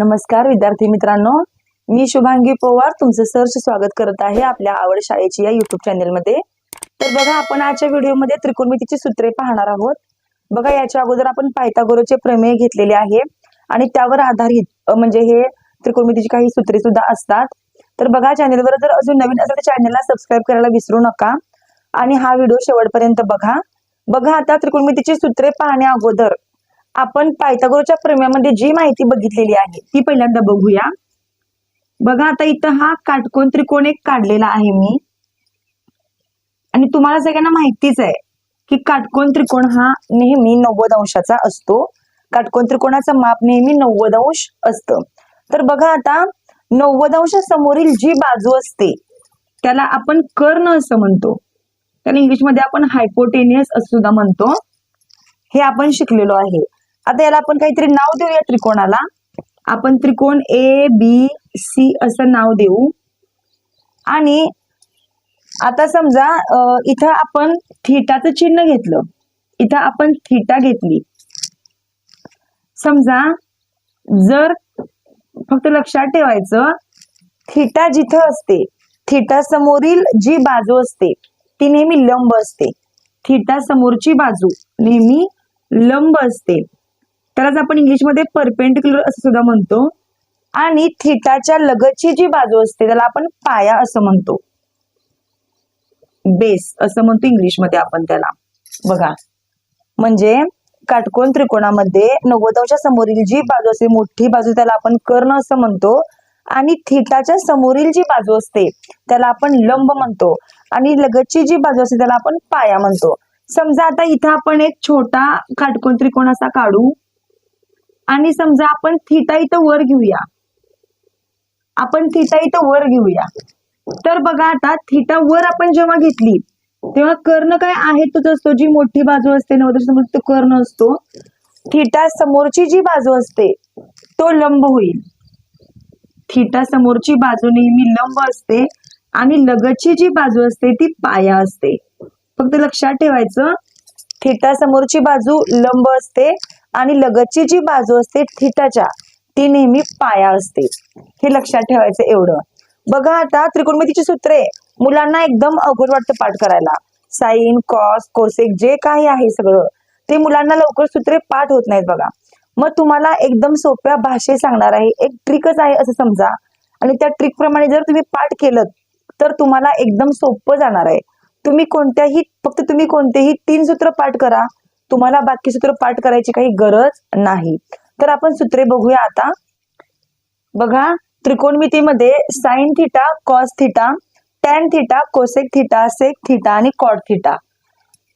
नमस्कार विद्यार्थी मित्रांनो. मी शुभांगी पोवार तुमचं सहर्ष स्वागत करत आहे आपल्या आवड शाळेची या युट्यूब चॅनेलमध्ये तर बघा आपण आजच्या व्हिडिओमध्ये त्रिकोणमितीची सूत्रे पाहणार आहोत. बघा याच्या अगोदर आपण पायथागोरचे प्रमेय घेतलेले आहे आणि त्यावर आधारित म्हणजे हे त्रिकोणमितीची काही सूत्रे सुद्धा असतात. तर बघा चॅनेलवर जर अजून नवीन असेल तर चॅनेलला सबस्क्राईब करायला विसरू नका आणि हा व्हिडिओ शेवटपर्यंत बघा. बघा आता त्रिकोणमितीची सूत्रे पाहण्या अगोदर आपण पायथागोरच्या प्रमेयामध्ये जी माहिती बघितलेली आहे ती पहिल्यांदा बघूया. बघा आता इथं हा काटकोन त्रिकोण एक काढलेला आहे मी. आणि तुम्हाला सगळ्यांना माहितीच आहे की काटकोन त्रिकोण हा नेहमी नव्वद अंशाचा असतो. काटकोन त्रिकोणाचं माप नेहमी नव्वद अंश असतं. तर बघा आता नव्वद अंश समोरील जी बाजू असते त्याला आपण कर्ण असं म्हणतो. त्याला इंग्लिशमध्ये आपण हायपोटेनियस असं सुद्धा म्हणतो. हे आपण शिकलेलो आहे. आता याला आपण काहीतरी नाव देऊया त्रिकोणाला. आपण त्रिकोण ए बी सी असं नाव देऊ. आणि आता समजा इथं आपण थिटाचं चिन्ह घेतलं. इथं आपण थिटा घेतली. समजा जर फक्त लक्षात ठेवायचं थिटा जिथं असते थिटा समोरील जी बाजू असते ती नेहमी लंब असते. थिटा समोरची बाजू नेहमी लंब असते. त्यालाच आपण इंग्लिशमध्ये परपेंडिक्युलर असं सुद्धा म्हणतो. आणि थिटाच्या लगतची जी बाजू असते त्याला आपण पाया असं म्हणतो. बेस असं म्हणतो इंग्लिशमध्ये आपण त्याला. बघा. म्हणजे काटकोन त्रिकोणामध्ये नव्वदच्या समोरील जी बाजू असते मोठी बाजू त्याला आपण कर्ण असं म्हणतो. आणि थिटाच्या समोरील जी बाजू असते त्याला आपण लंब म्हणतो. आणि लगतची जी बाजू असते त्याला आपण पाया म्हणतो. समजा आता इथं आपण एक छोटा काटकोन त्रिकोण असा काढू. आणि समजा आपण थिटा इथं वर घेऊया. आपण थिटा इथं वर घेऊया. तर बघा आता थिटा वर आपण जेव्हा घेतली तेव्हा कर्ण काय आहे तोच असतो जी मोठी बाजू असते नव्वद समोर तो कर्ण असतो. थिटा समोरची जी बाजू असते तो लंब होईल. थिटा समोरची बाजू नेहमी लंब असते आणि लगतची जी बाजू असते ती पाया असते. फक्त लक्षात ठेवायचं थिटा समोरची बाजू लंब असते आणि लगतची जी बाजू असते थिटाच्या ती नेहमी पाया असते. हे लक्षात ठेवायचं एवढं. बघा आता त्रिकोणमितीची सूत्रे. मुलांना एकदम अवघड वाटतं पाठ करायला. साईन कॉस कोसेक जे काही आहे सगळं. ते मुलांना लवकर सूत्रे पाठ होत नाहीत बघा. मग तुम्हाला एकदम सोप्या भाषेत सांगणार आहे. एक ट्रिकच आहे असं समजा. आणि त्या ट्रिक प्रमाणे जर तुम्ही पाठ केलं तर तुम्हाला एकदम सोपं जाणार आहे. तुम्ही कोणत्याही फक्त तुम्ही कोणतेही तीन सूत्र पाठ करा. तुम्हाला बाकी सूत्र पाठ करायची काही गरज नाही. तर आपण सूत्रे बघूया आता. बघा त्रिकोणमितीमध्ये sine theta cos theta tan theta cosec theta sec theta आणि कॉट थिटा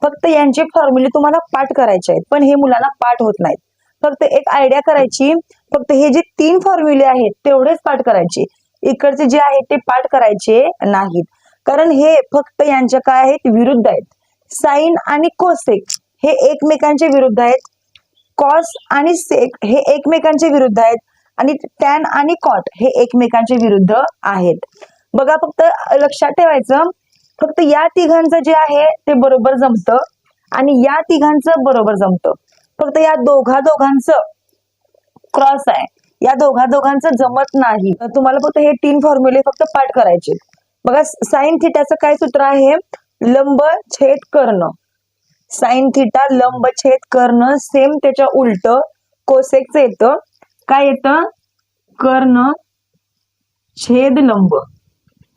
फक्त यांचे फॉर्म्युले तुम्हाला पाठ करायचे आहेत पण हे मुलांना पाठ होत नाहीत. फक्त एक आयडिया करायची फक्त हे जे तीन फॉर्म्युले आहेत तेवढेच पाठ करायचे. इकडचे जे आहेत ते पाठ करायचे नाहीत. कारण हे फक्त यांच्या काय आहेत विरुद्ध आहेत. साइन आणि कोसेक हे एकमेकांचे विरुद्ध आहेत. कॉस आणि सेक हे एकमेकांचे विरुद्ध आहेत. आणि टॅन आणि कॉट हे एकमेकांचे विरुद्ध आहेत. बघा फक्त लक्षात ठेवायचं फक्त या तिघांचं जे आहे ते बरोबर जमतं आणि या तिघांचं बरोबर जमतं. फक्त या दोघा दोघांचं क्रॉस आहे. या दोघा दोघांचं जमत नाही. तर तुम्हाला फक्त हे तीन फॉर्म्युले फक्त पाठ करायचे बघा साईन थिटाचं काय सूत्र आहे? लंब छेद करणं. साईन थिटा लंब छेद कर्ण सेम त्याच्या उलट कोसेकचं येतं. काय येतं? कर्ण छेद लंब.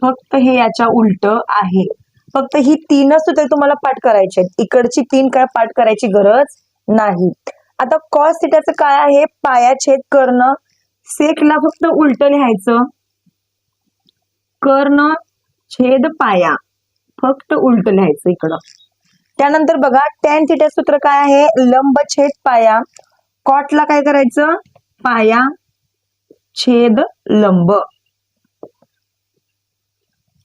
फक्त हे याच्या उलट आहे. फक्त ही तीनच सुद्धा तुम्हाला पाठ करायची आहेत. इकडची तीन काय पाठ करायची गरज नाही. आता कॉस थिटाचं काय आहे? पाया छेद कर्ण. सेकला फक्त उलट लिहायचं. कर्ण छेद पाया. फक्त उलट लिहायचं इकडं. त्यानंतर बघा टॅन थिटा सूत्र काय आहे? लंब छेद पाया कॉटला काय करायचं? पाया छेद लंब.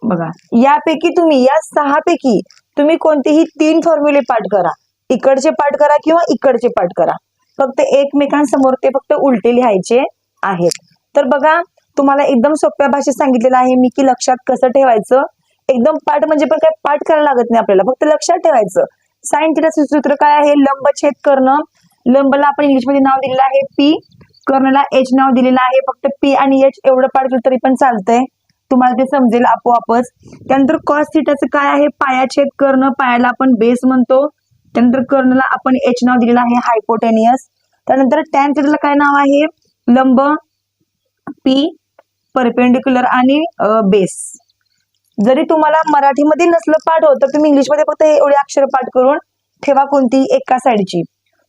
बघा यापैकी तुम्ही या सहा पैकी तुम्ही कोणतेही तीन फॉर्म्युले पाठ करा. इकडचे पाठ करा किंवा इकडचे पाठ करा. फक्त एकमेकांसमोर ते फक्त उलटे लिहायचे आहेत. तर बघा तुम्हाला एकदम सोप्या भाषेत सांगितलेलं आहे मी की लक्षात कसं ठेवायचं? एकदम पाठ म्हणजे पण काय पाठ करायला लागत नाही आपल्याला. फक्त लक्षात ठेवायचं. साईन थिटाचं सूत्र काय आहे? लंब छेद कर्ण. लंबला आपण इंग्लिशमध्ये नाव दिलेलं आहे पी कर्णला एच नाव दिलेलं आहे. फक्त पी आणि एच एवढं पाठ केलं तरी पण चालतंय. तुम्हाला ते समजेल आपोआपच. त्यानंतर कॉस थिटाचं काय आहे? पाया छेद कर्ण. पायाला आपण बेस म्हणतो. त्यानंतर कर्णला आपण एच नाव दिलेलं आहे हायपोटेनियस त्यानंतर टॅन थिटाला काय नाव आहे? लंब पी परपेंडिक्युलर आणि बेस जरी तुम्हाला मराठीमध्ये नसलं पाठ तर तुम्ही इंग्लिशमध्ये फक्त एवढे अक्षर पाठ करून ठेवा कोणती एका साईडची.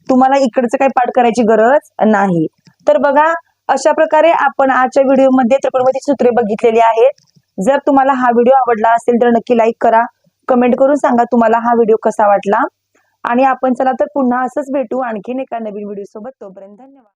तुम्हाला इकडचं काही पाठ करायची गरज नाही. तर बघा अशा प्रकारे आपण आजच्या व्हिडिओमध्ये त्रिकोणमिती सूत्रे बघितलेली आहेत. जर तुम्हाला हा व्हिडिओ आवडला असेल तर नक्की लाईक करा. कमेंट करून सांगा तुम्हाला हा व्हिडिओ कसा वाटला. आणि आपण चला तर पुन्हा असंच भेटू आणखीन एका नवीन व्हिडिओ सोबत तोपर्यंत धन्यवाद.